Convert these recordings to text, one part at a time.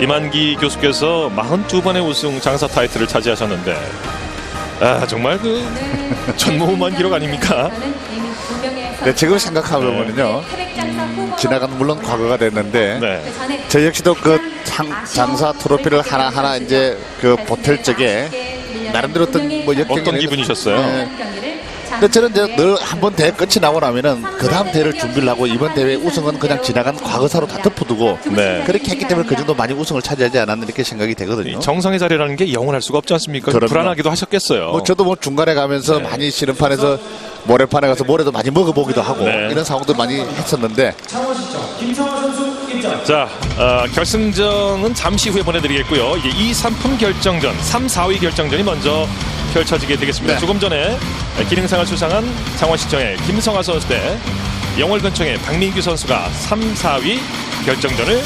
이만기 교수께서 42번의 우승 장사 타이틀을 차지하셨는데 아 정말 그 전무후무한 기록 아닙니까? 네, 지금 생각해보면요. 음, 지나간 물론 과거가 됐는데 네. 저 역시도 그 장, 장사 트로피를 하나 하나 이제 그 보탤 적에 나름대로 어떤 뭐 역경이 어떤 기분이셨어요? 네. 근데 저는 이제 늘 한 번 대회 끝이 나고 나면은 그 다음 대회를 준비를 하고 이번 대회 우승은 그냥 지나간 과거사로 다 덮어두고 네. 그렇게 했기 때문에 그 정도 많이 우승을 차지하지 않았나 이렇게 생각이 되거든요. 이 정상의 자리라는 게 영원할 수가 없지 않습니까? 그럼요. 불안하기도 하셨겠어요. 뭐 저도 뭐 중간에 가면서 네. 많이 씨름판에서 모래판에 가서 모래도 많이 먹어보기도 하고 네. 이런 상황도 많이 했었는데 자, 어, 결승전은 잠시 후에 보내드리겠고요. 이제 2, 3품 결정전, 3, 4위 결정전이 먼저 펼쳐지게 되겠습니다. 네. 조금 전에 기능상을 수상한 창원시청의 김성아 선수 대 영월근청의 박민규 선수가 3, 4위 결정전을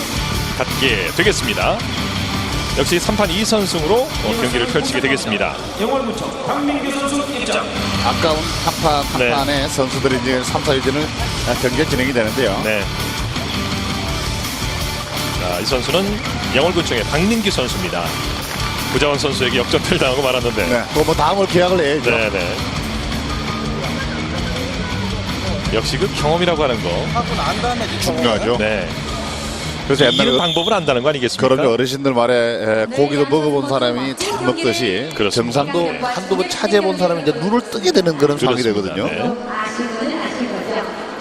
갖게 되겠습니다. 역시 3판 2선승으로 어, 경기를 펼치게 되겠습니다. 영월구청 박민규 선수 입장. 아까운 한판 네. 한판의 선수들이 이제 3, 4위전을 경기가 진행이 되는데요. 네. 자, 이 선수는 영월군청의 박민규 선수입니다. 구자원 선수에게 역전을 당하고 말았는데. 네. 또 뭐 다음을 계약을 해야죠. 네, 네. 역시 그 경험이라고 하는 거. 중요하죠. 네. 그래서 이런 옛날에 방법을 안다는 거 아니겠습니까? 그런 어르신들 말에 에, 고기도 먹어본 사람이 잘 먹듯이 그렇습니다. 정상도 한두 번 차지해본 사람이 이제 눈을 뜨게 되는 그런 상황이 그렇습니다. 되거든요. 네.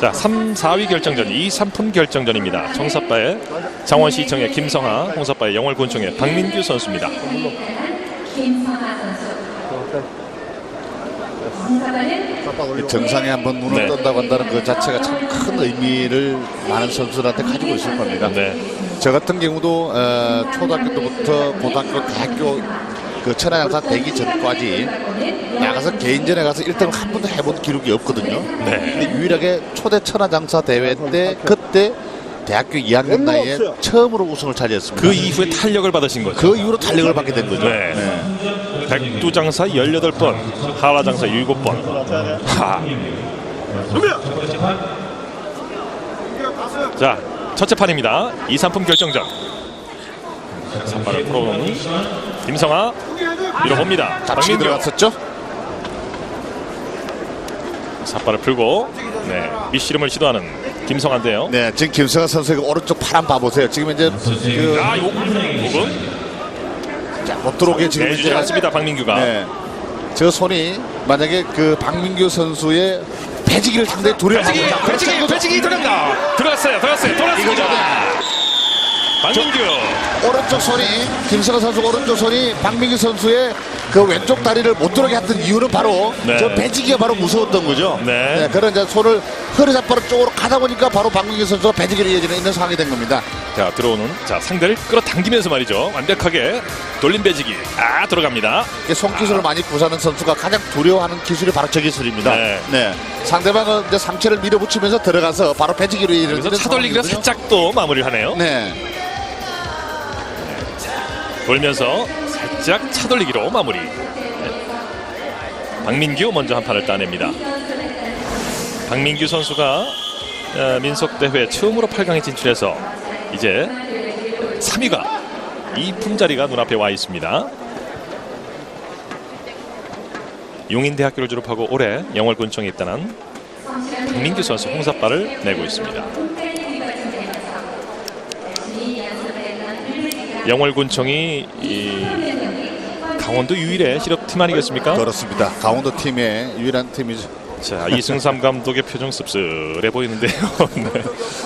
자, 3, 4위 결정전, 2, 3품 결정전입니다. 청사빠의 장원시청의 김성하, 홍사빠의 영월군청의 박민규 선수입니다. 이 정상에 한번 눈을 네. 뜬다고 한다는 그 자체가 참 큰 의미를 많은 선수들한테 가지고 있을 겁니다. 네. 저 같은 경우도 어, 초등학교 때부터 고등학교, 대학교 그 천하장사 되기 전까지 나가서 개인전에 가서 1등을 한 번도 해본 기록이 없거든요. 네. 근데 유일하게 초대 천하장사 대회 때 그때 대학교 2학년 나이에 처음으로 우승을 차지했습니다. 그 이후에 탄력을 받으신 거죠. 그 이후로 탄력을 받게 된 거죠. 네. 백두장사 18번, 하라장사 7번. 하. 자, 첫째 판입니다. 2, 3품 결정전. 선발을 풀어놓은 김성아 밀어봅니다. 박민규 들어갔었죠? 삿발을 풀고 네, 밑씨름을 시도하는 김성아인데요. 네, 지금 김성환 선수의 그 오른쪽 팔 한번 봐보세요. 지금 이제 그, 아, 요, 요금 자, 못 들어오게 지금 내주지 이제 않습니다. 박민규가. 네. 저 손이 만약에 그 박민규 선수의 배지기를 상당히 두려워하고 배지기, 있다. 배지기, 배지기 들어갑니다. 들어갔어요, 들어갔어요, 돌았습니다. 이거죠. 박민규. 오른쪽 손이 김성환 선수 오른쪽 손이 박민규 선수의 그 왼쪽 다리를 못 들어오게 했던 이유는 바로 네. 저 배지기가 바로 무서웠던 거죠. 네. 그런 이제 손을 허리 잡바로 쪽으로 가다 보니까 바로 박민규 선수가 배지기를 이어지는 있는 상황이 된 겁니다. 자 들어오는 자 상대를 끌어당기면서 말이죠 완벽하게 돌린 배지기 아 들어갑니다 이게 손기술을 많이 구사하는 선수가 가장 두려워하는 기술이 바로 저 기술입니다. 네. 상대방은 이제 상체를 밀어붙이면서 들어가서 바로 배지기로 이르는 차돌리기가. 살짝 또 마무리를 하네요 네. 돌면서 살짝 차돌리기로 마무리 네. 박민규 먼저 한 판을 따냅니다 박민규 선수가 어, 민속대회 처음으로 8강에 진출해서 이제 3위가 이품 자리가 눈앞에 와 있습니다 용인대학교를 졸업하고 올해 영월군청에 입단한 박민규 선수 홍사발을 내고 있습니다. 영월군청이 이 강원도 유일의 실업팀 아니겠습니까? 그렇습니다. 강원도 팀의 유일한 팀이죠. 자 이승삼 감독의 표정 씁쓸해 보이는데요. 네.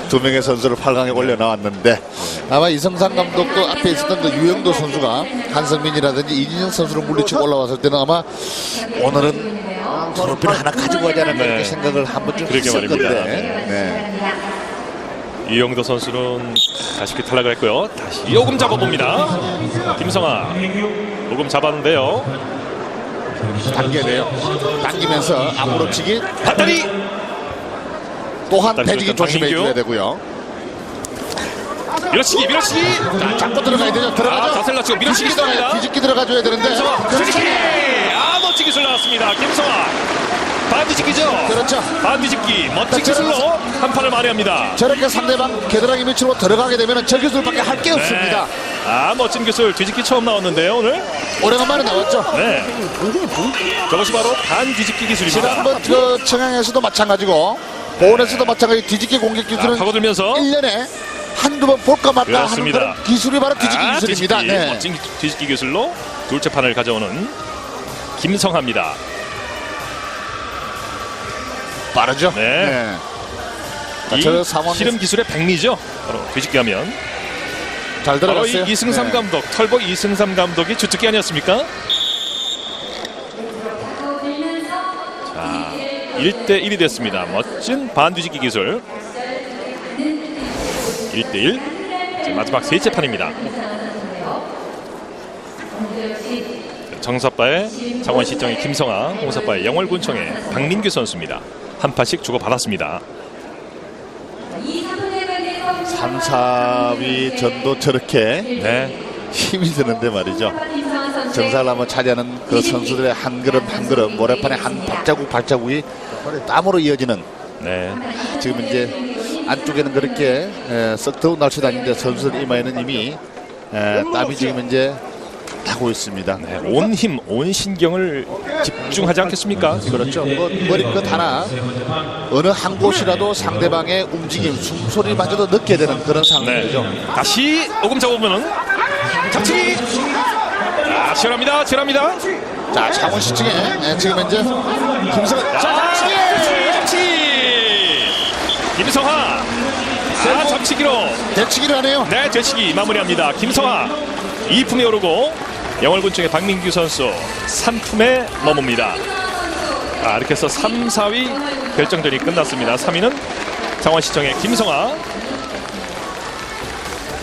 두 명의 선수를 8강에 올려 나왔는데 아마 이성상 감독도 앞에 있었던 그 유영도 선수가 한성민이라든지 이진영 선수를 물리치고 올라왔을 때는 아마 오늘은 트로피를 하나 가지고 가지 않을까 네. 생각을 한 번쯤 그러게 했을. 건데 네. 이영도 선수는 아쉽게 탈락을 했고요. 다시 요금 잡아봅니다. 김성아 요금 잡았는데요. 당겨야 돼요. 당기면서 아무렇지기 밧다리 또한 다시 배지기 일단 조심해 박민규. 줘야 되고요. 밀어치기 밀어치기 자, 잡고 들어가야 되죠. 아 들어가죠. 자세를 낮추고 밀어치기 뒤집기 들어가야 들어갑니다. 뒤집기 들어가줘야 되는데 김성아 뒤집기 아 멋진 기술 나왔습니다. 김성아 반뒤집기죠. 그렇죠. 반뒤집기 멋진 기술로 한 판을 만회합니다. 저렇게 상대방 겨드랑이 밑으로 들어가게 되면 저 기술밖에 할 게 없습니다. 아 멋진 기술 뒤집기 처음 나왔는데요 오늘. 오래간만에 나왔죠. 네. 저것이 바로 반 뒤집기 기술입니다. 지난번 그 청양에서도 마찬가지고 보온에서도 마찬가지 뒤집기 공격 자, 기술은 파고들면서 1년에 한두 번 볼까 말까 하는 그렇습니다. 그런 기술이 바로 뒤집기 아, 기술입니다. 뒤집기. 네. 멋진 뒤집기 기술로 둘째 판을 가져오는 김성하입니다. 빠르죠. 네. 자, 이저 상황 실험 기술의 백미죠. 바로 뒤집기 하면 잘 바로 들어갔어요. 이 이승삼 네. 감독, 털보 이승삼 감독이 주특기 아니었습니까? 자, 1대 1이 됐습니다. 멋진 반 뒤집기 기술. 1대 1. 마지막 셋째 판입니다. 정사빠의 창원시청의 김성아, 홍사빠의 영월군청의 박민규 선수입니다. 한 판씩 주고 받았습니다. 3, 4위 전도 저렇게 네, 힘이 드는데 말이죠. 정상을 한번 차지하는 그 선수들의 한 걸음 한 걸음 모래판에 한 발자국 발자국이 땀으로 이어지는 네. 지금 이제 안쪽에는 그렇게 에, 썩 더운 날씨도 아닌데 선수들 이마에는 이미 에, 땀이 지금 이제 나고 있습니다. 네, 온 힘, 온 신경을 집중하지 않겠습니까? 그렇죠. 뭐 머리끝 하나 어느 한 곳이라도 상대방의 움직임, 숨소리마저도 느껴야 되는 그런 네. 상황이죠. 다시 오금 잡아보면은 잡치기. 아, 치열합니다. 치열합니다. 자, 창원 시청에 에, 지금 이제 김성은 자, 아, 잡치기! 잡치. 김성하. 아, 잡치기로. 대치기를 하네요. 네, 되치기 마무리합니다. 김성하 2품에 오르고 영월군청의 박민규 선수 3품에 머뭅니다. 아, 이렇게 해서 3, 4위 결정전이 끝났습니다. 3위는 창원시청의 김성하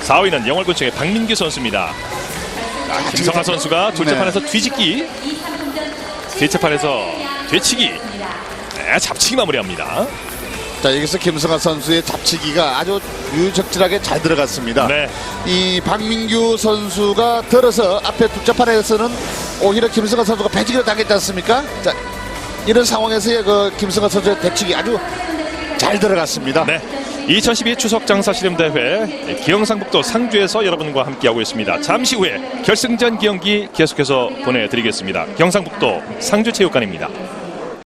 4위는 영월군청의 박민규 선수입니다. 아, 김성하 선수가 둘째 네. 판에서 뒤집기 셋째 판에서 되치기 네, 잡치기 마무리합니다. 자, 여기서 김성아 선수의 잡치기가 아주 유적질하게 잘 들어갔습니다. 네. 이 박민규 선수가 들어서 앞에 둘째 판에서는 오히려 김성아 선수가 배지기를 당했지 않습니까? 자, 이런 상황에서의 그 김성아 선수의 대치기 아주 잘 들어갔습니다. 네. 2012 추석 장사 실험 대회 기영상북도 상주에서 여러분과 함께하고 있습니다. 잠시 후에 결승전 경기 계속해서 보내드리겠습니다. 경상북도 상주체육관입니다.